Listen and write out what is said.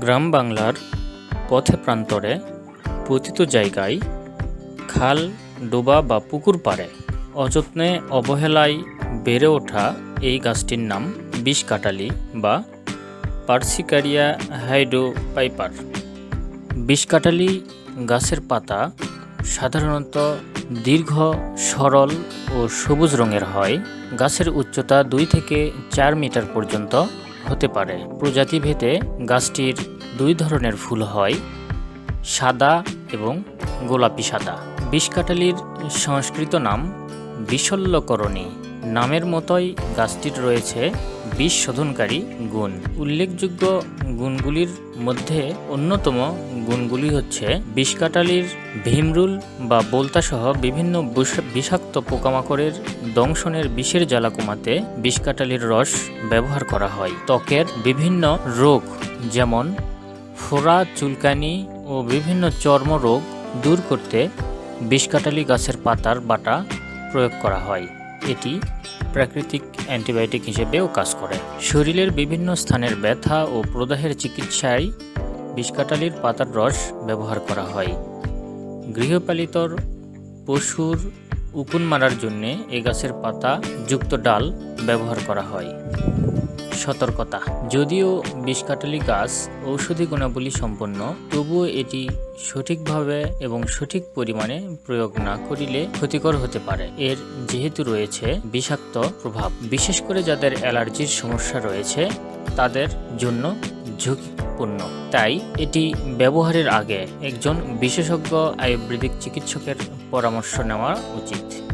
গ্রাম বাংলার পথে প্রান্তরে পতিত জায়গায় খাল, ডোবা বা পুকুর পাড়ে অযত্নে অবহেলায় বেড়ে ওঠা এই গাছটির নাম বিষকাটালি বা পার্সিকারিয়া হাইড্রোপাইপার বিষকাটালি গাছের পাতা সাধারণত দীর্ঘ, সরল ও সবুজ রঙের হয়। গাছের উচ্চতা দুই থেকে চার মিটার পর্যন্ত হতে পারে। প্রজাতিভেদে গাছটির দুই ধরনের ফুল হয়, সাদা এবং গোলাপি সাদা। বিষকাটালির সংস্কৃত নাম বিশল্যকরণী নামের মতোই গাছটির রয়েছে বিষ শোধনকারী গুণ। উল্লেখযোগ্য গুণগুলির মধ্যে অন্যতম গুণগুলি হচ্ছে বিষকাটালির ভীমরুল বা বোলতাসহ বিভিন্ন বিষ- বিষাক্ত পোকামাকড়ের দংশনের বিষের জ্বালা কমাতে বিষকাটালির রস ব্যবহার করা হয়। ত্বকের বিভিন্ন রোগ যেমন ফোড়া, চুলকানি ও বিভিন্ন চর্মরোগ দূর করতে বিষকাটালি গাছের পাতার বাটা প্রয়োগ করা হয়। এটি প্রাকৃতিক অ্যান্টিবায়োটিক হিসেবেও কাজ করে। শরীরের বিভিন্ন স্থানের ব্যথা ও প্রদাহের চিকিৎসায় বিষকাটালির পাতার রস ব্যবহার করা হয়। গৃহপালিত পশুর উকুন মারার জন্যে এ গাছের পাতা, যুক্ত ডাল ব্যবহার করা হয়। সতর্কতা। যদিও বিষকাটালি গাছ ঔষধি গুণাবলী সম্পন্ন, তবুও এটি সঠিকভাবে এবং সঠিক পরিমাণে প্রয়োগ না করিলে ক্ষতিকর হতে পারে। এর যেহেতু রয়েছে বিষাক্ত প্রভাব, বিশেষ করে যাদের অ্যালার্জির সমস্যা রয়েছে, তাদের জন্য ঝুঁকিপূর্ণ। তাই এটি ব্যবহারের আগে একজন বিশেষজ্ঞ আয়ুর্বেদিক চিকিৎসকের পরামর্শ নেওয়া উচিত।